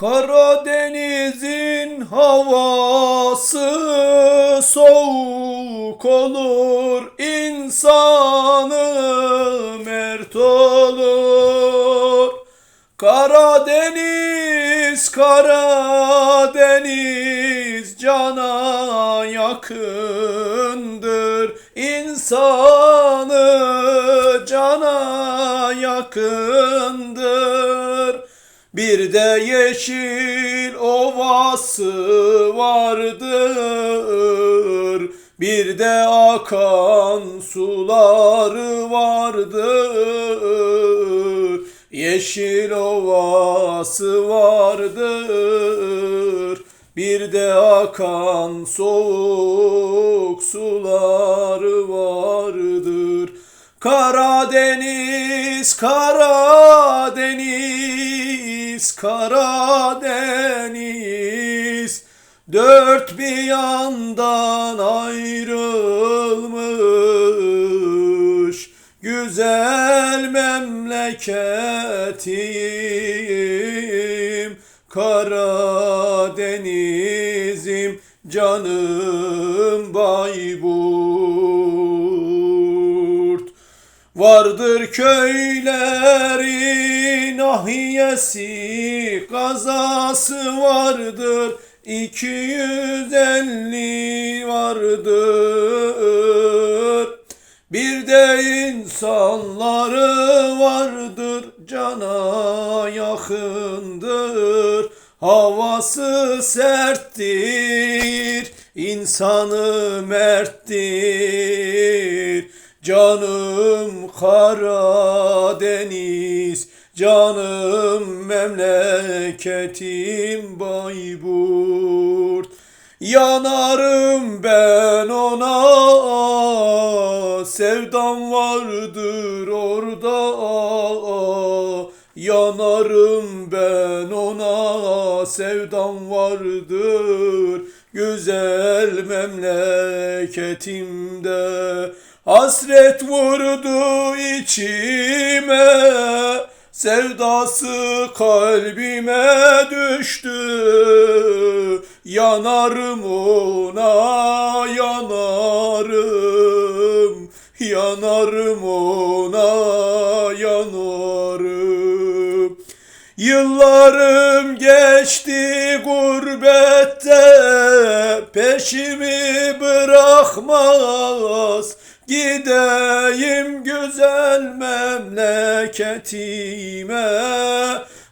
Karadeniz'in havası soğuk olur, insanı mert olur. Karadeniz, Karadeniz cana yakındır, insanı Bir de yeşil ovası vardır. Bir de akan suları vardır. Yeşil ovası vardır. Bir de akan soğuk suları vardır. Karadeniz, Karadeniz, Karadeniz Dört bir yandan ayrılmış. Güzel memleketim Karadenizim canım Bayburt Vardır köylerin ahiyesi Kazası vardır. 250 vardır. Bir de insanları vardır Cana yakındır. Havası serttir insanı merttir Canım Karadeniz, canım memleketim Bayburt. Yanarım ben ona, sevdam vardır orada. Yanarım ben ona, sevdam vardır güzel memleketimde. Hasret vurdu içime, sevdası kalbime düştü. Yanarım ona, yanarım, yanarım ona, yanarım. Yıllarım geçti gurbette peşimi bırakmaz Gideyim güzel memleketime.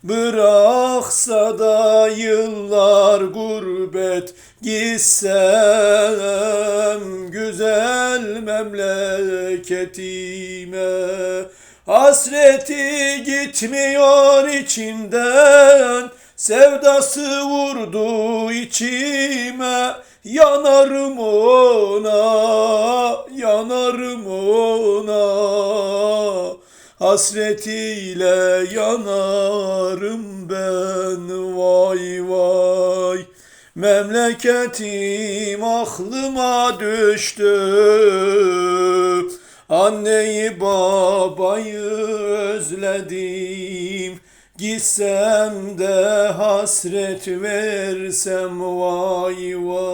Bıraksa da yıllar gurbet Gitsem güzel memleketime. Hasreti gitmiyor içimden Sevdası vurdu içime Yanarım ona, yanarım ona. Hasretiyle yanarım ben vay vay. Memleketim aklıma düştü. Anneyi babayı özledim. Gitsem de hasret versem vay vay